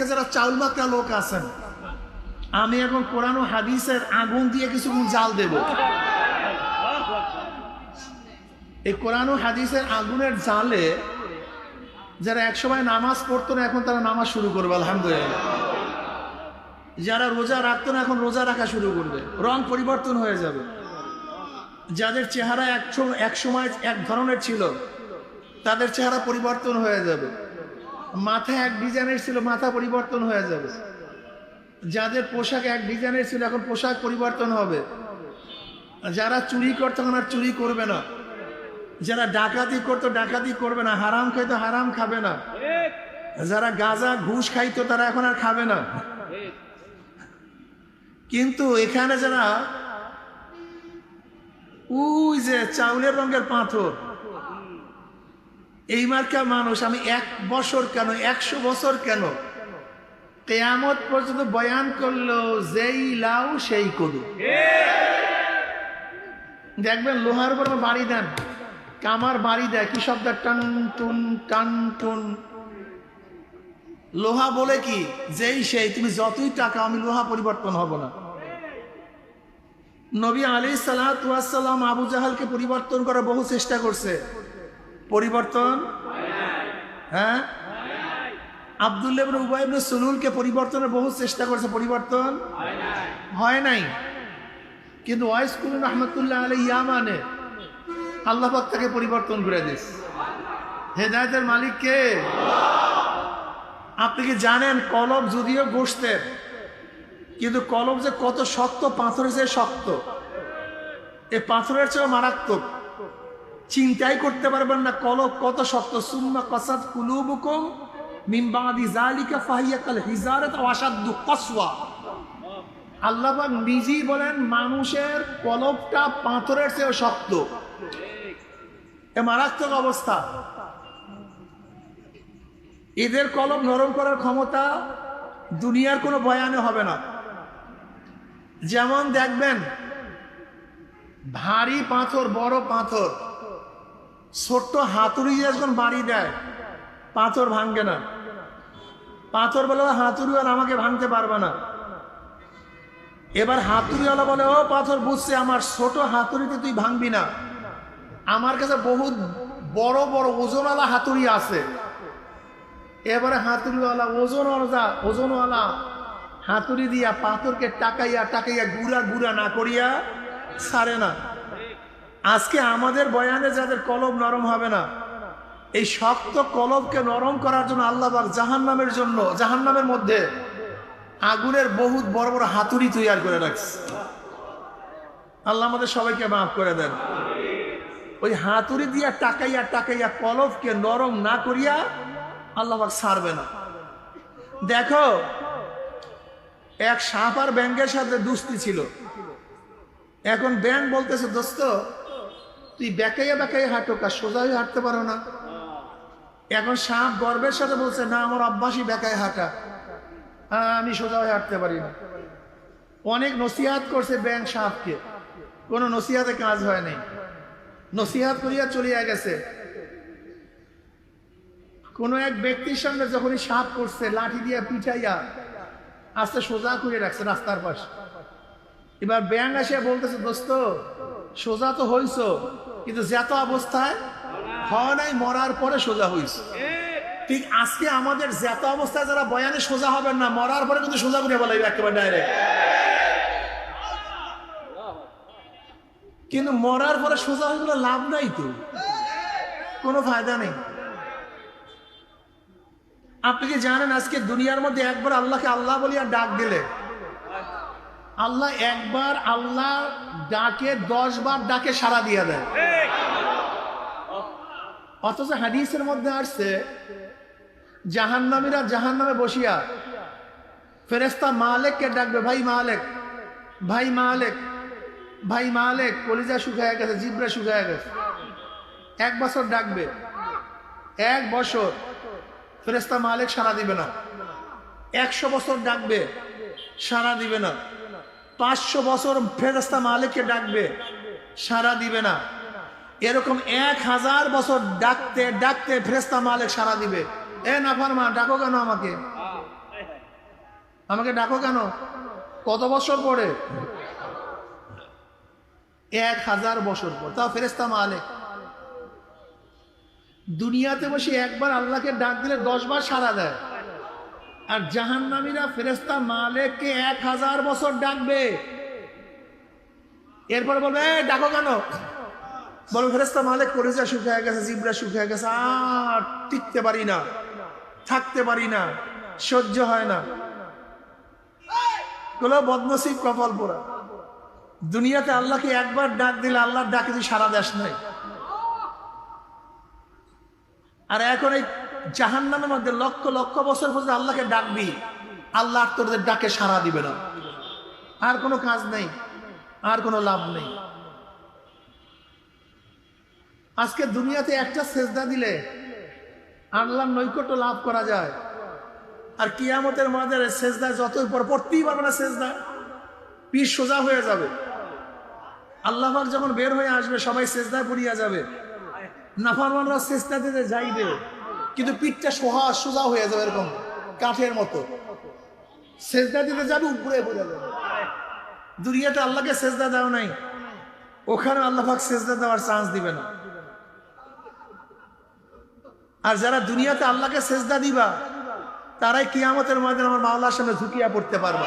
আজকে যারা চাউল মাত্রা লোক আছেন, আমি এখন কোরআন হাদিসের আগুন দিয়ে কিছুক্ষণ জাল দেব। এই কোরআন হাদিসের আগুনের জালে যারা একসময় নামাজ পড়তো না, এখন তারা নামাজ শুরু করবে, আলহামদুলিল্লাহ। যারা রোজা রাখতো না, এখন রোজা রাখা শুরু করবে। রং পরিবর্তন হয়ে যাবে। যাদের চেহারা এক সময় এক ধরনের ছিল, তাদের চেহারা পরিবর্তন হয়ে যাবে। মাথা এক ডিজাইনের ছিল, মাথা পরিবর্তন হয়ে যাবে। যাদের পোশাক এক ডিজাইনের ছিল, এখন পোশাক পরিবর্তন হবে। যারা চুরি করতো, এখন আর চুরি করবে না। যারা ডাকাতি করতো, ডাকাতি করবে না। হারাম খাইতো, হারাম খাবে না। যারা গাঁজা, ঘুষ খাইতো, তারা এখন আর খাবে না। কিন্তু এখানে যারা, ওই যে চাউলের রঙের পাথর। এই মার্কা মানুষ, আমি এক বছর কেন, একশো বছর কেন? কেয়ামত পর্যন্ত বয়ান করল, যেই লাউ সেই কদু। দেখবেন লোহার উপর বাড়ি দেন, কামার বাড়ি দেয়, কি শব্দ? টান, টুন টান, টুন। লোহা বলে কি? যেই সেই, তুমি যতই টাকা, আমি লোহা পরিবর্তন হব না। নবী আলী সালাম আবু জাহালকে পরিবর্তন করার বহু চেষ্টা করছে। পরিবর্তন? হ্যাঁ? আবদুল্লাহ উবাই সুলুলকে পরিবর্তনের বহু চেষ্টা করছে। পরিবর্তন? হয় নাই। কিন্তু ওয়াইস কুলুন রহমতুল্লাহ আলী ইয়ামানে আল্লাহ তাকে পরিবর্তন করে দিস। হেদায়তের মালিক কে? আপনি কি জানেন কলব যদিও গোষ্ঠের, কিন্তু কলম যে কত শক্ত, পাথরের চেয়ে শক্ত। এই পাথরের চেয়ে মারাত্মক। চিন্তাই করতে পারবেন না, কলব কত শক্ত। সুম্মা কসাদ কুলুবুকুম মিমবাদি জালিকা ফাহিয়াকাল হিজারাত ওয়াসাদ্দু কসওয়া। আল্লাহ নিজেই বলেন, মানুষের কলবটা পাথরের চেয়ে শক্ত। এ মারাত্মক অবস্থা। এদের কলম নরম করার ক্ষমতা দুনিয়ার কোনো বয়ানে হবে না। যেমন দেখবেন, ভারী পাথর, বড় পাথর। ছোট্ট হাতুড়ি যখন বাড়ি দেয়, পাথর ভাঙবে না। পাথর বলে হাতুড়ি হাতুড়িওয়ালা আমাকে ভাঙতে পারবে না। এবার হাতুড়িওয়ালা বলে, ও পাথর, বুঝছে, আমার ছোট হাতুড়িতে তুই ভাঙবি না। আমার কাছে বহুত বড় বড় ওজনওয়ালা হাতুড়ি আছে। এবারে হাতুড়িওয়ালা, ওজনওয়ালা ওজনওয়ালা, হাতুড়ি দিয়া পাথরকে টাকাইয়া টাকাইয়া গুড়া গুড়া না করিয়া ছাড়ে না। আজকে আমাদের বয়ানে যাদের কলব নরম হবে না, এই শক্ত কলবকে নরম করার জন্য আল্লাহ জাহান নামের জন্য জাহান নামের মধ্যে আগুনের বহুত বড় বড় হাতুড়ি তৈরি করে রাখছে। আল্লাহ আমাদের সবাইকে মাফ করে দেন। ওই হাতুড়ি দিয়া টাকাইয়া টাকাইয়া কলবকে নরম না করিয়া আল্লাহ ছাড়বে না। দেখো, এক সাপ আর ব্যাংকের সাথে দুস্তি ছিল। এখন ব্যাংক বলতেছে, দোস্ত তুই বেকাইয়া বেকাইয়া হাঁটো কাজ, সোজা হয়ে হাঁটতে পারো না। এখন সাপ গর্বের সাথে বলছে, না, আমার অভ্যাসই বেকায় হাঁটা। হ্যাঁ আমি সোজা হয়ে হাঁটতে পারি না। অনেক নসিহাত করছে ব্যাংক সাপকে। কোনো নসিহাতে কাজ হয় নাই। নসিহাত করিয়া চলিয়া গেছে। কোনো এক ব্যক্তির সঙ্গে যখনই সাপ করছে, লাঠি দিয়ে পিঠাইয়া আস্তে সোজা করে রাখছে রাস্তার পাশে। এবার ব্যাং আসিয়া বলতেছে, দোস্ত, সোজা তো হইছ। কিন্তু যেত অবস্থায় হয় নাই, মরার পরে সোজা হইস ঠিক আজকে আমাদের যেত অবস্থায় যারা বয়ানে সোজা হবেন না, মরার পরে কিন্তু সোজা করে বলাই একেবারে ডাইরেক্ট কিন্তু মরার পরে সোজা হয়ে লাভ নাই তো। কোনো ফায়দা নেই। আপনি কি জানেন আজকে দুনিয়ার মধ্যে একবার আল্লাহকে আল্লাহ বলিয়া ডাক দিলে আল্লাহ একবার আল্লাহ ডাকে দশ বার ডাকে সারা দিয়ে দেয়। অথচ হাদিসের মধ্যে আসছে, জাহান্নামীরা জাহান নামে বসিয়া ফেরেস্তা মালেককে ডাকবে, ভাই মালেক ভাই মালেক ভাই মালেক, কলিজা শুকায় গেছে, জিব্রা শুকায় গেছে। এক বছর ডাকবে, এক বছর ফেরেস্তা মালেক সারা দিবে না। একশো বছর ডাকবে সারা দিবে না। পাঁচশো বছর ফেরেস্তা মালিককে ডাকবে সারা দিবে না। এরকম এক হাজার বছর ডাকতে ডাকতে ফেরেস্তা মালিক সারা দিবে। এ নাফার মা, ডাকো কেন আমাকে? আমাকে ডাকো কেন? কত বছর পরে? এক হাজার বছর পর। তাও ফেরেস্তা মালে দুনিয়াতে বসে একবার আল্লাহকে ডাক দিলে দশ বার সারা দেয়। আর জাহান্নামীরা ফেরেস্তা মালেককে এক হাজার বছর ডাকবে। এরপর বলবে "এই, ডাকো কেন? বলো ফেরেস্তা মালিক করেছে শুকিয়ে গেছে জিবরা শুকিয়ে গেছে আর টিকতে পারি না থাকতে পারি না সহ্য হয় না। গুলো বদনসিব কপাল পোড়া। দুনিয়াতে আল্লাহকে একবার ডাক দিলে আল্লাহর ডাকে সারা দেশ নাই আর এখন এই জাহান্নামের মধ্যে লক্ষ লক্ষ বছর পর্যন্ত আল্লাহকে ডাকবি, আল্লাহ তোদের ডাকে সারা দিবে না। আর কোনো কাজ নেই, আর কোনো লাভ নেই। আজকে দুনিয়াতে একটা সেজদা দিলে আল্লাহর নৈকট্য লাভ করা যায়। আর কিয়ামতের মাঝে সেজদা যতই পর পড়তেই পারবে না সেজদা। পিঠ সোজা হয়ে যাবে। আল্লাহ যখন বের হয়ে আসবে, সবাই সেজদায় পড়িয়া যাবে। নাফারমানরা চেষ্টা দিতে যাইবে। কিন্তু পিঠটা সোহা, সোজা হয়ে যাবে এরকম কাঠের মতো। সেজদা দিতে যাবে, উপরে পড়ে যাবে। দুনিয়াতে আল্লাহকে সেজদা দেওয়া নাই। ওখানে আল্লাহ পাক সেজদা দেওয়ার চান্স দিবে না। আর যারা দুনিয়াতে আল্লাহকে সেজদা দিবা, তারাই কিয়ামতের মধ্যে আমার মাওলার সামনে ঝুঁকিয়া পড়তে পারবা।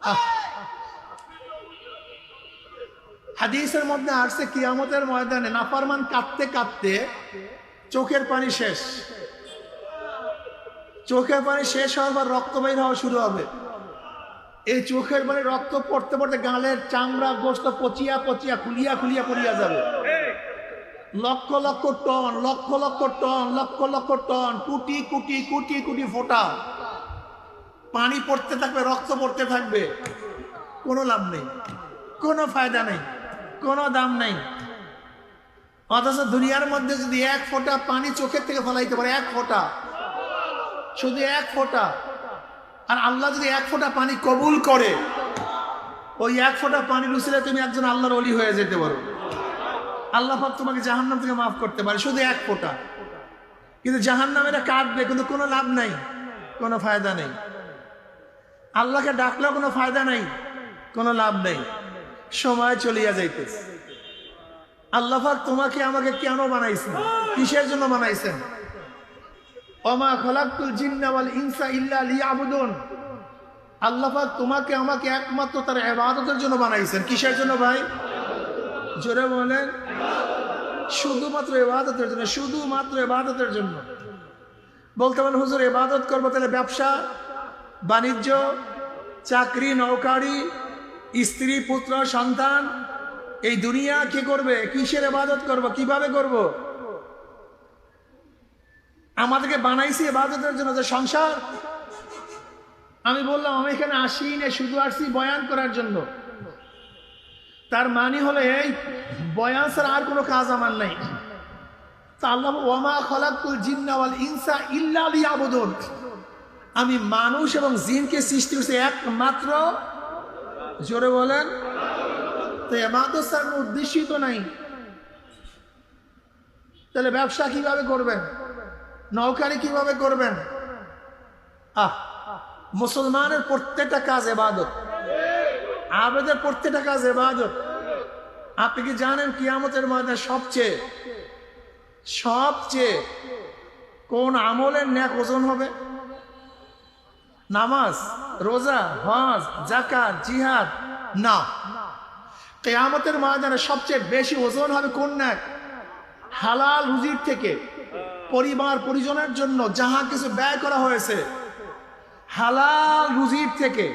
আহ। হাদিসের মধ্যে আসছে কিয়ামতের ময়দানে নাফারমান কাঁদতে কাঁদতে চোখের পানি শেষ। চোখের পানি শেষ হওয়ার পর রক্ত বের হওয়া শুরু হবে। এই চোখের পানি রক্ত পড়তে পড়তে গালের চামড়া গোস্ত পচিয়া পচিয়া খুলিয়া খুলিয়া পড়িয়া যাবে। Lakh lakh ton, lakh lakh ton, lakh lakh ton, কুটি কুটি কুটি কুটি ফোটা। পানি পড়তে থাকবে, রক্ত পড়তে থাকবে। কোনো লাভ নেই, কোনো ফায়দা নেই। কোনো দাম নেই। অথচ দুনিয়ার মধ্যে যদি এক ফোঁটা পানি চোখের থেকে ফলাইতে পারে, এক ফোঁটা। শুধু এক ফোঁটা। আর আল্লাহ যদি এক ফোঁটা পানি কবুল করে, ওই এক ফোঁটা পানি লুচিলে তুমি একজন আল্লাহর অলি হয়ে যেতে পারো। আল্লাহ পাক তোমাকে জাহান্নাম থেকে মাফ করতে পারে, শুধু এক ফোঁটা। কিন্তু জাহান্নামেরা কাটবে কিন্তু কোনো লাভ নাই, কোনো ফায়দা নেই। আল্লাহকে ডাকলেও কোনো ফায়দা নেই, কোনো লাভ নেই। সময় চলিয়া যাইতেছে। আল্লাহ তোমাকে আমাকে কেন বানাইছেন? কিসের জন্য বানাইছেন? অমা খলাকুল জিন্নাওয়াল ইনসা ইল্লা লিয়াবুদুন। আল্লাহ পাক তোমাকে আমাকে একমাত্র তার ইবাদতের জন্য বানাইছেন। কিসের জন্য ভাই? জোরে বলেন। শুধুমাত্র ইবাদতের জন্য, শুধুমাত্র ইবাদতের জন্য। বলতে পারেন, হুজুর, ইবাদত করব তাহলে ব্যবসা, বাণিজ্য, চাকরি নৌকারি স্ত্রী, পুত্র, সন্তান, এই দুনিয়া কি করবে? কিসের ইবাদত করব? কীভাবে করব? আমাদেরকে বানাইছি ইবাদতের জন্য যে সংসার। আমি বললাম, আমি এখানে আসি না, শুধু আসছি বয়ান করার জন্য। তার মানে হলো এই, বয়ান ছাড়া আর কোনো কাজ আমার নাই। তা আল্লাহ ওয়ামা খলাকুল জিন্নাওয়াল ইনসা ইল্লা লিয়াবুদুন। আমি মানুষ এবং জিনকে সৃষ্টি করছি একমাত্র জোরে বলেন। তো ছাড়া কোনো উদ্দেশ্যই তো নাই। তাহলে ব্যবসা কীভাবে করবেন? নৌকারি কীভাবে করবেন? আহ, মুসলমানের প্রত্যেকটা কাজ এবাদত। আবেদের প্রত্যেকটা কাজ এবাদত। আপনি কি জানেন কিয়ামতের মধ্যে সবচেয়ে সবচেয়ে কোন আমলের ন্যাক ওজন হবে? নামাজ, রোজা, হজ জাকাত জিহাদ। না। কেয়ামতের ময়দানে সবচেয়ে বেশি ওজন হবে কোন ন্যাক? হালাল রুজির থেকে। পরিবার, পরিজনের জন্য যাহা কিছু ব্যয় করা হয়েছে। হালাল রুজির থেকে।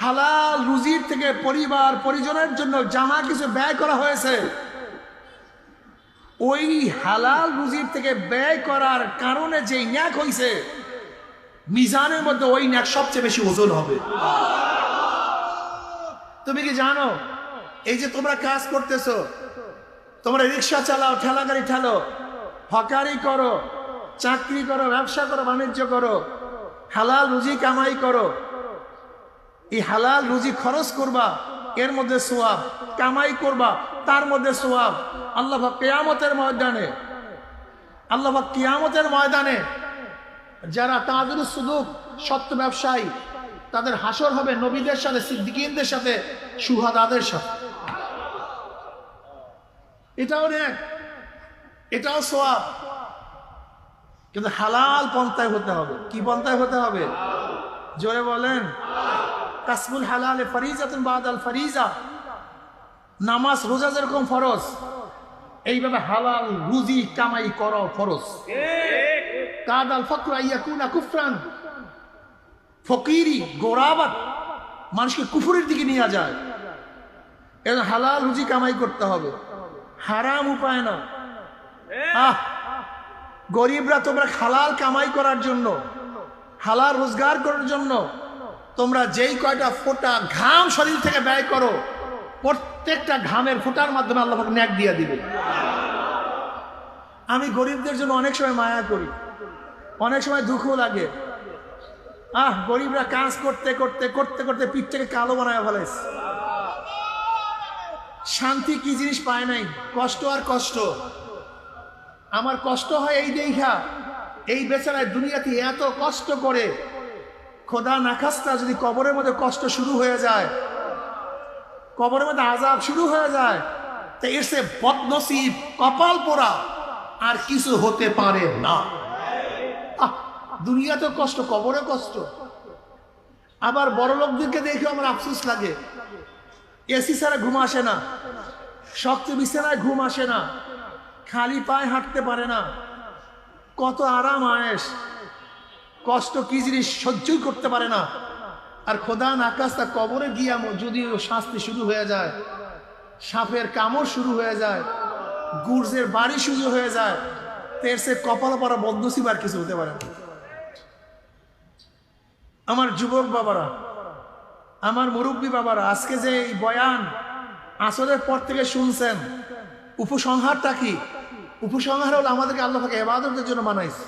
হালাল রুজির থেকে পরিবার, পরিজনের জন্য যাহা কিছু ব্যয় করা হয়েছে, ওই হালাল রুজির থেকে ব্যয় করার কারণে যে ন্যাক হয়েছে মিজানের মধ্যে ওই ন্যাক সবচেয়ে বেশি ওজন হবে। তুমি কি জানো? এই যে তোমরা কাজ করতেছো, তোমরা রিক্সা চালাও, ঠেলা গাড়ি ঠেলো, হকারি করো, চাকরি করো, ব্যবসা করো, বাণিজ্য করো, হালাল রুজি কামাই করো। এই হালাল রুজি খরচ করবা, এর মধ্যে সোয়াব, কামাই করবা, তার মধ্যে সোয়াব। আল্লাহ কেয়ামতের ময়দানে, আল্লাহ কেয়ামতের ময়দানে যারা তাদের সুদুক সত্য ব্যবসায়ী, তাদের হাসর হবে নবীদের সাথে সিদ্দিকিনদের সাথে, সুহাদাদের সাথে। এটাও নেক এটাও সোয়াব। কিন্তু হালাল পন্থায় হতে হবে। কি পন্থায় হতে হবে? জোরে বলেন। কাসমুল হালালে ফারিজাতুন বাদ আল ফারিজা। নামাজ, রোজা যেরকম ফরজ, এইভাবে হালাল রুজি কামাই করো ফরজ। ফকর মানুষকে কুফুরের দিকে নিয়ে যায়। এর হালাল রুজি কামাই করতে হবে। হারাম উপায় না। আহ, গরিবরা তোমরা হালাল কামাই করার জন্য, হালাল রোজগার করার জন্য, তোমরা যেই কয়টা ফোঁটা ঘাম শরীর থেকে ব্যয় করো, প্রত্যেকটা ঘামের ফোঁটার মাধ্যমে আল্লাহ ন্যাক দিয়ে দিবে। আমি গরিবদের জন্য অনেক সময় মায়া করি। অনেক সময় দুঃখ লাগে। আহ, গরিবরা কাজ করতে করতে করতে করতে পিঠটাকে কালো বানায় ফেলাইছে শান্তি কি জিনিস পায় নাই? কষ্ট আর কষ্ট। আমার কষ্ট হয় এই দেখা। এই বেচারায় দুনিয়াতে এত কষ্ট করে। খোদা নাখাস্তা, যদি কবরের মধ্যে কষ্ট শুরু হয়ে যায়, কবরের মধ্যে আজাব শুরু হয়ে যায়, তো এর সে বদনসিব, কপাল পোড়া আর কিছু হতে পারে না। দুনিয়াতেও কষ্ট কবরে কষ্ট। আবার বড় লোকদেরকে দেখে আমার আফসোস লাগে। এসি ছাড়া ঘুম আসে না। শক্ত বিছানায় ঘুম আসে না। খালি পায়ে হাঁটতে পারে না। কত আরাম আয়েস কষ্ট কি জিনিস সহ্যই করতে পারে না। আর খোদান আকাশ তা কবরে গিয়া যদি শাস্তি শুরু হয়ে যায়। সাপের কামড় শুরু হয়ে যায়। গুর্জের বাড়ি শুরু হয়ে যায়। তো এর সে কপাল পরা বদনসিব আর কিছু হতে পারে না। আমার যুবক বাবারা, আমার মুরব্বী বাবারা, আজকে যে এই বয়ান আসরের পর থেকে শুনছেন, উপসংহারটা কি? উপসংহার হলো আমাদেরকে আল্লাহকে এবাদতের জন্য বানাইছে।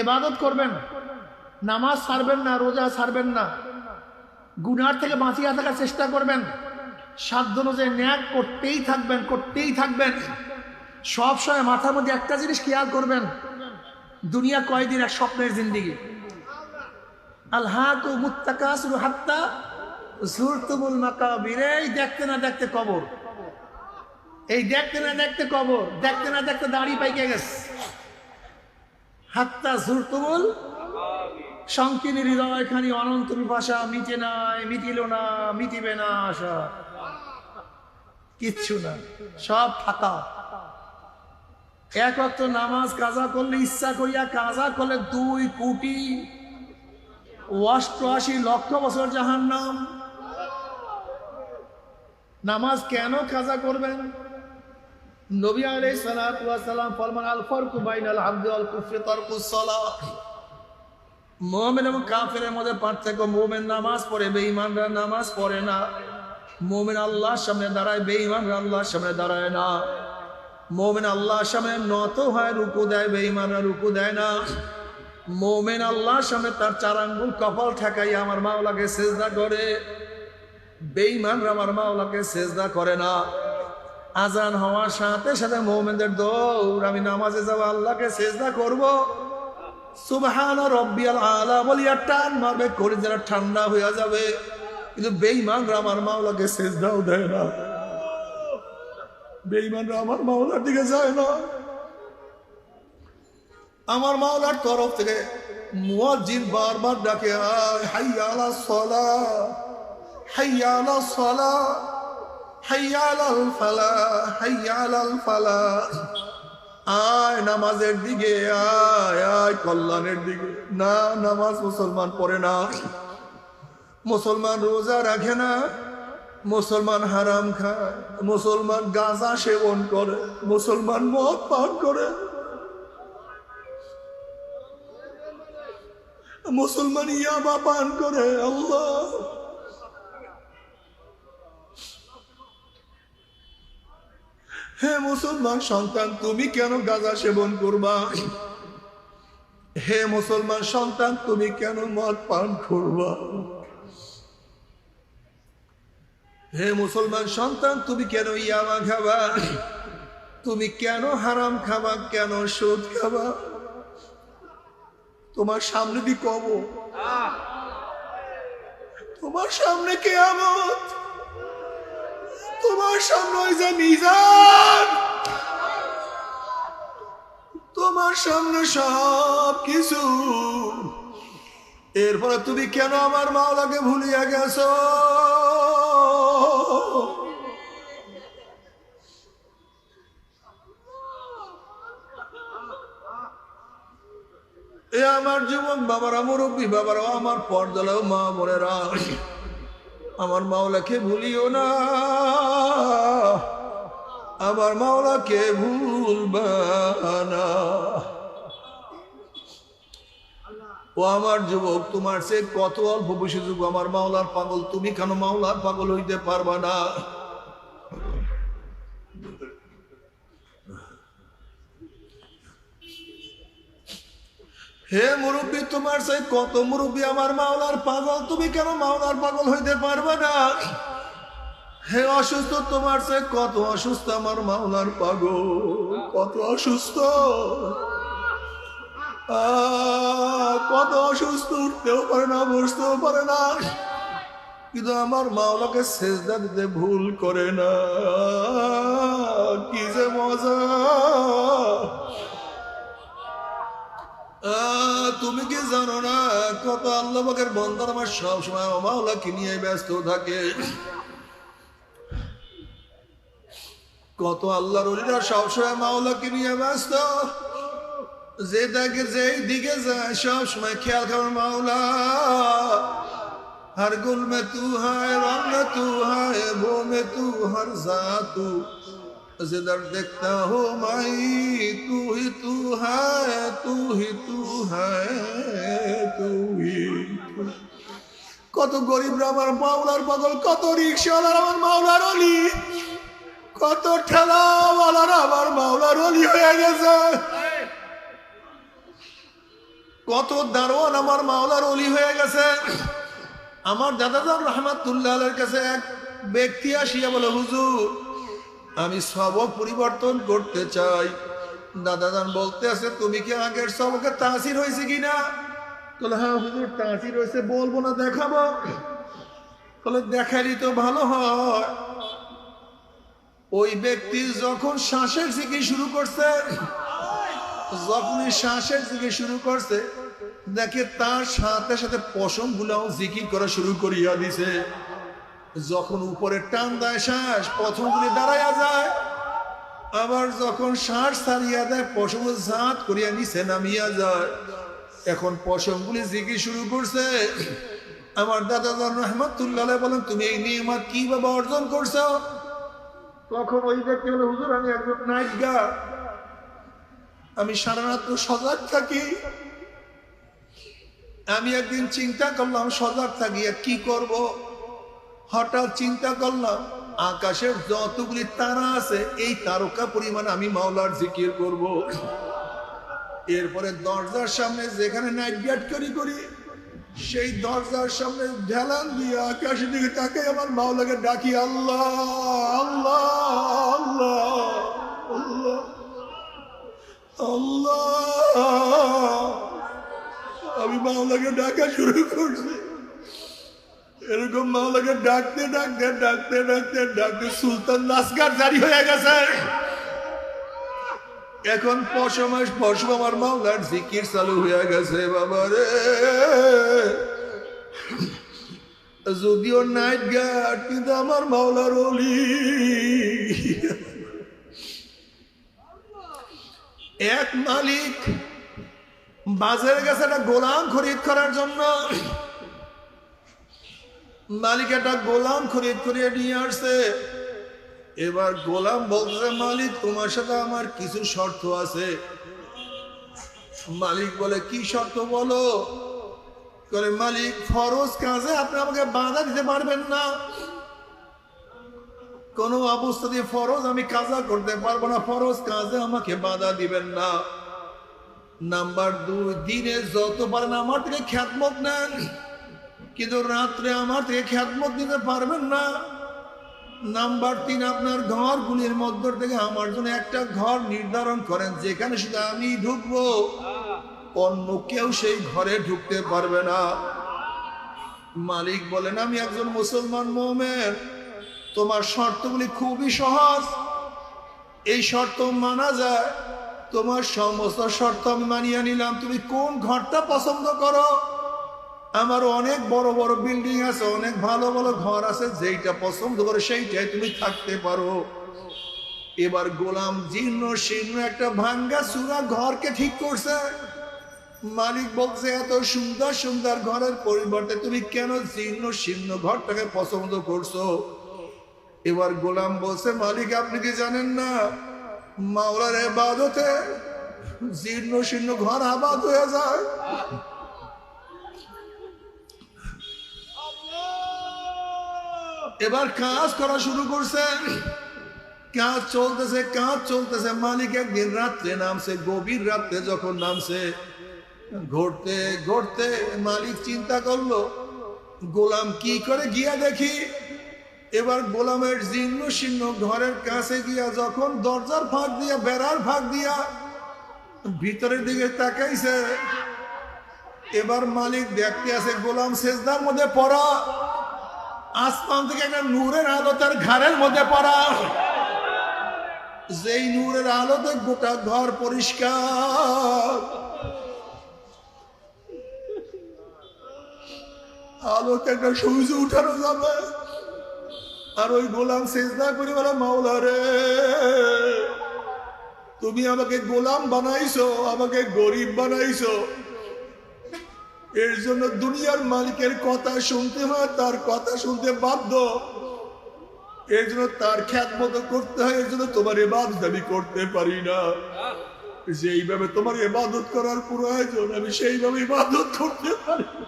এবাদত করবেন, নামাজ ছাড়বেন না, রোজা ছাড়বেন না, গুনার থেকে বাঁচিয়ে থাকার চেষ্টা করবেন, সাধ্য অনুযায়ী ন্যাক করতেই থাকবেন করতেই থাকবেন। সব সময় মাথার মধ্যে একটা জিনিস খেয়াল করবেন, দুনিয়া কয়দিন এক স্বপ্নের জিন্দিগি? আল্লাহ মুত্তাকাসুর হাত্তা জুরতুমুল মাকাবির। এই দেখতে না দেখতে কবর? এই দেখতে না দেখতে কবর? দেখতে না দেখতে দাড়ি পাইকে গেছে। হাত্তা জুরতুমুল সংকীর্ণ হৃদয় খানি অনন্ত ভাষা মিটে নাই, মিটিল না, মিটিবে না আশা। কিচ্ছু না, সব ফাঁকা। এক নামাজ কাজা করলে, ইচ্ছা করিয়া কাজা করলে দুই কোটি অষ্টআশি লক্ষ বছর জাহান নাম নামাজ কেন কাজা করবেন? নবী ওয়াস সালাম ফরমান, আল ফারকু বাইনাল আবদি ওয়াল কুফরি মুমিন এবং কাফিরের মধ্যে পার্থক্য, মুমিন নামাজ পড়ে, বেঈমানরা নামাজ পড়ে না। মোমেন আল্লাহর সামনে দাঁড়ায়, বেঈমানরা আল্লাহর সামনে দাঁড়ায় না। মোমেন আল্লাহর সামনে নত হয়, রুকু দেয়, বেঈমানরা রুকু দেয় না। মোমেন আল্লাহর সামনে তার চার আঙ্গুল কপাল ঠেকাই আমার মাওলাকে সেজদা করে। বেঈমানরা আমার মাওলাকে সেজদা করে না। আজান হওয়ার সাথে সাথে মোমেনদের দৌড়, আমি নামাজে যাব আল্লাহকে সেজদা করব। আলা ঠান্ডা হয়ে যাবে। কিন্তু সেজদাও দেয় না। আমার মাওলার দিকে যায় না। আমার মাওলার তরফ থেকে মুয়াজ্জিন বারবার ডাকে, আয় হাইয়া আলা সলা, হাইয়া আলা সলা, হাইয়া আলাল ফালা, হাইয়া আলাল ফালা। আয় নামাজের দিকে, আয় আয় কল্যাণের দিকে। না, নামাজ মুসলমান পড়ে না। মুসলমান রোজা রাখে না। মুসলমান হারাম খায়। মুসলমান গাঁজা সেবন করে। মুসলমান মদ পান করে। মুসলমান ইয়াবা পান করে, আল্লাহ। হে মুসলমান সন্তান, তুমি কেন গাঁজা সেবন করবা? হে মুসলমান সন্তান, তুমি কেন মদ পান করবা? হে মুসলমান সন্তান, তুমি কেন ইয়াবা খাবা? তুমি কেন হারাম খাবা? কেন সুদ খাবা? তোমার সামনে দি কব। তোমার সামনে কে আমত তোমার সামনে ওই যে মিজান। তোমার সামনে সব কিছু। এরপরে তুমি কেন আমার মাওলাকে ভুলিয়া গেছো? এ আমার যুবক বাবারা মুরব্বী বাবারা আমার পর্দালাও, মা বোনেরা। আমার মাওলাকে ভুলিও না। আমার মাওলাকে ভুলবা না। ও আমার যুবক, তোমার সে কত অল্প বয়সী যুগ আমার মাওলার পাগল, তুমি কেন মাওলার পাগল হইতে পারবা না? হে মুরব্বী, তোমার সেই কত মুরব্বী আমার মাওলার পাগল? তুমি কেন মাওলার পাগল হইতে পারবে না? হে অসুস্থ, তোমার সে কত অসুস্থ আমার মাওলার পাগল? কত অসুস্থ? কত অসুস্থ, উঠতেও পারে না, বসতেও পারে না। কিন্তু আমার মাওলাকে সেজদা দিতে ভুল করে না। কি যে মজা আহ, তুমি কি জানো না কত আল্লাহের বন্ধন আমার সবসময় মাওলাকে নিয়ে ব্যস্ত থাকে। কত আল্লাহর অলিরা সবসময় মাওলাকে নিয়ে ব্যস্ত। যে দেখে যেই দিকে যায়, সবসময় খেয়াল খাবার মাওলা। হার গুল মে তু হায় রং তু হায় ভো মে তু, হর যা তু जिधर देखता हो माई तू ही तू है तू ही तू है तू ही तू কত গরিবরা আমার মাওলার পাগল কত রিক্সাওয়ালার আমার মাওলার অলি কত ঠেলাওয়ালার আমার মাওলার অলি হয়ে গেছে কত দারোয়ান আমার মাওলার অলি হয়ে গেছে আমার দাদাজান রহমাতুল্লাহ আলের কাছে এক ব্যক্তি আসিয়া বলে হুজুর আমি সবক পরিবর্তন করতে চাই। দাদাজান বলতে আছে, তুমি কি আগের সবকে তাসির হয়েছে কিনা? হ্যাঁ হুজুর, তাসির হয়েছে, বলব না, দেখাবো। বলে দেখালি তো ভালো হয়। ওই ব্যক্তি যখন শ্বাসের থেকে শুরু করছে, যখনই শ্বাসের দিকে শুরু করছে, দেখে তার সাথে সাথে পশম গুলাও জিকির করা শুরু করিয়া দিছে। যখন উপরে টান দেয় শ্বাস প্রথম গুলি দাঁড়াইয়া যায়। আবার যখন শ্বাস ছাড়িয়া দেয়, পশম জাত করিয়া নিচে নামিয়া যায়। এখন পশমগুলি জিকির শুরু করছে। আমার দাদা রহমতুল্লাহ বলেন, তুমি এই নিয়মাত কীভাবে অর্জন করছ? তখন ওই ব্যক্তি বলে, হুজুর, আমি একজন নাইট গার্ড আমি সারা রাত সজাগ থাকি। আমি একদিন চিন্তা করলাম, সজাগ থাকিয়া কি করব? হঠাৎ চিন্তা করলাম, আকাশের যতগুলি তারা আছে, এই তারকা পরিমাণ আমি মাওলার জিকির করব। এরপরে দরজার সামনে যেখানে নাইট গার্ড করি করি, সেই দরজার সামনে ঢেলান দিয়ে আকাশের দিকে তাকে আমার মাওলাকে ডাকি, আল্লাহ আল্লাহ আল্লাহ আল্লাহ আল্লাহ। আমি মাওলাকে ডাকা শুরু করছি। এরকম মাওলাকে ডাকতে ডাকতে ডাকতে ডাকতে ডাকতে সুলতান নাসগার জারি হয়ে গেছে। এখন পশমাস পশম আমার মাওলার জিকির চালু হয়ে গেছে, বাবা রে। যদিও নাইট গার্ড, কিন্তু আমার মাওলার অলি। এক মালিক বাজারে গেছে একটা গোলাম খরিদ করার জন্য। মালিক একটা গোলাম খরিদ করিয়ে নিয়ে আসছে। এবার গোলাম বলছে মালিক, তোমার সাথে আমার কিছু শর্ত আছে। মালিক বলে, কি শর্ত বলো? করে, মালিক, ফরজ কাজে আপনি আমাকে বাধা দিতে পারবেন না। কোনো অবস্থাতে ফরজ আমি কাজা করতে পারব না। ফরজ কাজে আমাকে বাধা দিবেন না। নাম্বার দুই দিনে যত পারেন আমার থেকে খ্যাতমত নেন। কিন্তু রাত্রে আমার থেকে খ্যাতমত দিতে পারবেন না। নাম্বার তিন, আপনার ঘরগুলির মধ্য থেকে আমার জন্য একটা ঘর নির্ধারণ করেন, যেখানে শুধু আমি ঢুকবো। অন্য কেউ সেই ঘরে ঢুকতে পারবে না। মালিক বলেন, আমি একজন মুসলমান মোমেন। তোমার শর্তগুলি খুবই সহজ। এই শর্ত মানা যায়। তোমার সমস্ত শর্ত আমি মানিয়ে নিলাম। তুমি কোন ঘরটা পছন্দ করো? আমার অনেক বড় বড় বিল্ডিং আছে, অনেক ভালো ভালো ঘর আছে, যেইটা পছন্দ করে সেইটাই তুমি থাকতে পারো। এবার গোলাম জীর্ণ শীর্ণ একটা ভাঙ্গা চূড়া ঘরকে ঠিক করছে। মালিক বলছে, এত সুন্দর সুন্দর ঘরের পরিবর্তে তুমি কেন জীর্ণ শীর্ণ ঘরটাকে পছন্দ করছ? এবার গোলাম বলছে, মালিক, আপনি কি জানেন না, মাওলার এবাদতে জীর্ণ শীর্ণ ঘর আবাদ হয়ে যায়? এবার কাজ করা শুরু করছে। কাজ চলতেছে কাজ চলতেছে। মালিক একদিন রাত্রে নামছে, গভীর রাত্রে যখন নামছে, ঘুরতে ঘুরতে মালিক চিন্তা করল, গোলাম কি করে গিয়া দেখি? এবার গোলামের জীর্ণ শীর্ণ ঘরের কাছে গিয়া যখন দরজার ফাঁক দিয়া, বেড়ার ফাঁক দিয়া ভিতরের দিকে তাকাইছে, এবার মালিক দেখতে আছে গোলাম সেজদার মধ্যে পড়া। আসমান থেকে একটা নূরের আলো তার ঘরের মধ্যে পড়া। যেই নূরের আলোতে গোটা ঘর পরিষ্কার। আলোতে একটা সূর্য উঠানো যাবে। আর ওই গোলাম সেজদা করে বলে, মাওলা রে, তুমি আমাকে গোলাম বানাইছো, আমাকে গরিব বানাইছো এর জন্য দুনিয়ার মালিকের কথা শুনতে হয়, তার কথা শুনতে বাধ্য এর জন্য তার খ্যাত মতো করতে হয়, এর জন্য তোমার এবাদত আমি করতে পারি না যেইভাবে তোমার এবাদত করার প্রয়োজন, আমি সেইভাবে ইবাদত করতে পারি না।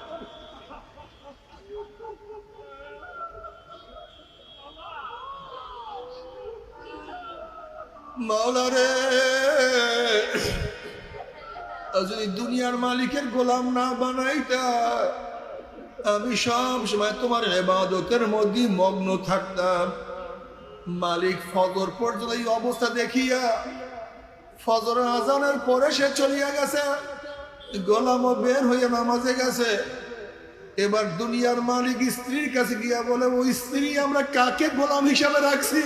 যদি দুনিয়ার মালিকের গোলাম না বানাইতা আমি সব সময় তোমার এবাদতের মধ্যে মগ্ন থাকতাম। মালিক ফজর পর্যন্ত এই অবস্থা দেখিয়া ফজর আজানের পরে সে চলিয়া গেছে, গোলামও বের হইয়া নামাজে গেছে। এবার দুনিয়ার মালিক স্ত্রীর কাছে গিয়া বলে, ওই স্ত্রী আমরা কাকে গোলাম হিসাবে রাখছি?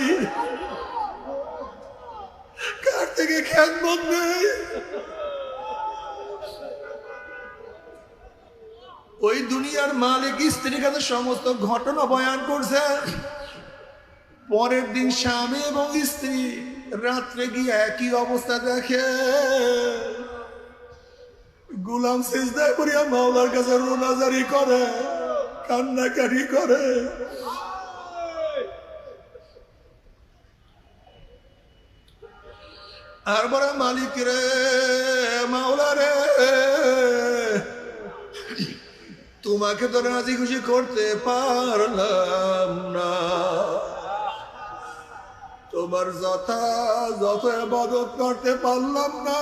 কার থেকে খ্যাত নেই? ওই দুনিয়ার মালিক স্ত্রীর কাছে সমস্ত ঘটনা বয়ান করছে। পরের দিন স্বামী এবং স্ত্রী রাত্রে গিয়ে একই অবস্থা দেখে। গুলাম সেজদা করিয়া মাওলার কাছে রোনাজারি করে, কান্নাকাটি করে। আর বড় মালিক রে, মাওলা রে। তোমাকে তো রাজি খুশি করতে পারলাম না। তোমার যথা যত করতে পারলাম না।